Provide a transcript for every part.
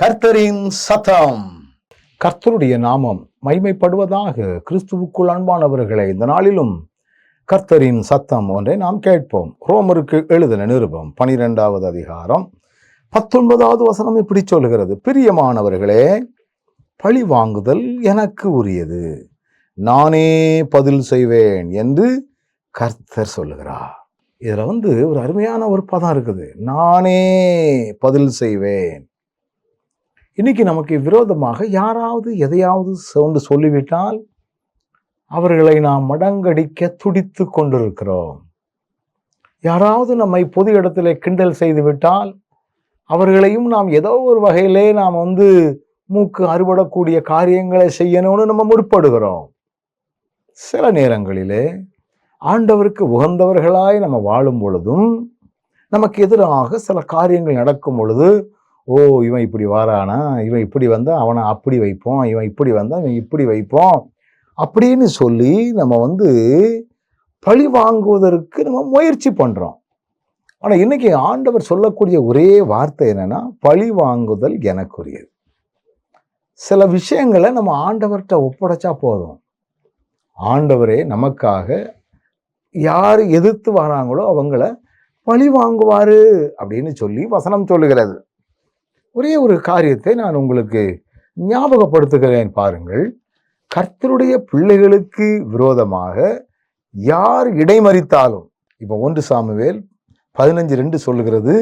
கர்த்தரின் சத்தம். கர்த்தருடைய நாமம் மைமைப்படுவதாக கிறிஸ்துவுக்குள் அன்பானவர்களை இந்த நாளிலும் கர்த்தரின் சத்தம் ஒன்றை நாம் கேட்போம். ரோமருக்கு எழுதின நிருபம் பனிரெண்டாவது அதிகாரம் பத்தொன்பதாவது வசனம் இப்படி சொல்கிறது பிரியமானவர்களே பழி வாங்குதல் எனக்கு உரியது. நானே பதில் செய்வேன் என்று கர்த்தர் சொல்லுகிறார். இதில் வந்து ஒரு அருமையான ஒரு பதம் இருக்குது. நானே பதில் செய்வேன். இன்னைக்கு நமக்கு விரோதமாக யாராவது எதையாவது ஒன்று சொல்லிவிட்டால் அவர்களை நாம் மடங்கடிக்க துடித்து கொண்டிருக்கிறோம். யாராவது நம்மை பொது இடத்துல கிண்டல் செய்துவிட்டால் அவர்களையும் நாம் ஏதோ ஒரு வகையிலே நாம் வந்து மூக்கு அறுபடக்கூடிய காரியங்களை செய்யணும்னு நம்ம முற்படுகிறோம். சில நேரங்களிலே ஆண்டவருக்கு உகந்தவர்களாய் நம்ம வாழும் பொழுதும் நமக்கு எதிராக சில காரியங்கள் நடக்கும் பொழுது ஓ இவன் இப்படி வாரானா? இவன் இப்படி வந்தால் அவனை அப்படி வைப்போம். இவன் இப்படி வந்தால் இவன் இப்படி வைப்போம். அப்படின்னு சொல்லி நம்ம வந்து பழி வாங்குவதற்கு நம்ம முயற்சி பண்ணுறோம் ஆனால் இன்றைக்கி ஆண்டவர் சொல்லக்கூடிய ஒரே வார்த்தை என்னென்னா பழி வாங்குதல் எனக்குரியது. சில விஷயங்களை நம்ம ஆண்டவர்கிட்ட ஒப்படைச்சா போதும். ஆண்டவரே நமக்காக யார் எதிர்த்து வராங்களோ அவங்கள பழி வாங்குவார் அப்படின்னு சொல்லி வசனம் சொல்லுகிறது. ஒரே ஒரு காரியத்தை நான் உங்களுக்கு ஞாபகப்படுத்துகிறேன் பாருங்கள். கர்த்தருடைய பிள்ளைகளுக்கு விரோதமாக யார் இடைமறித்தாலும் இப்போ ஒன்று சாமுவேல் பதினஞ்சு ரெண்டு சொல்லுகிறது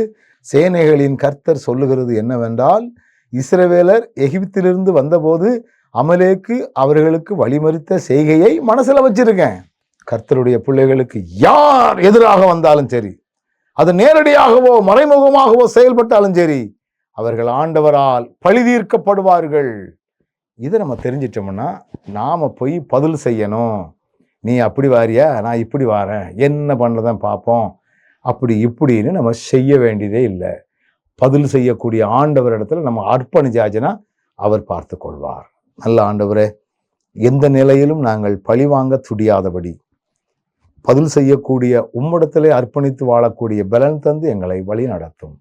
சேனைகளின் கர்த்தர் சொல்லுகிறது என்னவென்றால் இஸ்ரவேலர் எகிப்திலிருந்து வந்தபோது அமலேக்கு அவர்களுக்கு வழிமறித்த செய்கையை மனசில் வச்சிருக்கேன். கர்த்தருடைய பிள்ளைகளுக்கு யார் எதிராக வந்தாலும் சரி அது நேரடியாகவோ மறைமுகமாகவோ செயல்பட்டாலும் சரி அவர்கள் ஆண்டவரால் பழி தீர்க்கப்படுவார்கள் இதை நம்ம தெரிஞ்சிட்டோம்னா நாம் போய் பதில் செய்யணும். நீ அப்படி வாரியா? நான் இப்படி வாரேன். என்ன பண்ணதான் பார்ப்போம். அப்படி இப்படின்னு நம்ம செய்ய வேண்டியதே இல்லை. பதில் செய்யக்கூடிய ஆண்டவர் இடத்துல நம்ம அர்ப்பணிச்சாச்சுன்னா அவர் பார்த்து கொள்வார் நல்ல ஆண்டவரே எந்த நிலையிலும் நாங்கள் பழி வாங்க துடியாதபடி பதில் செய்யக்கூடிய உம்மிடத்திலே அர்ப்பணித்து வாழக்கூடிய பலன் தந்து எங்களை வழி நடத்தும்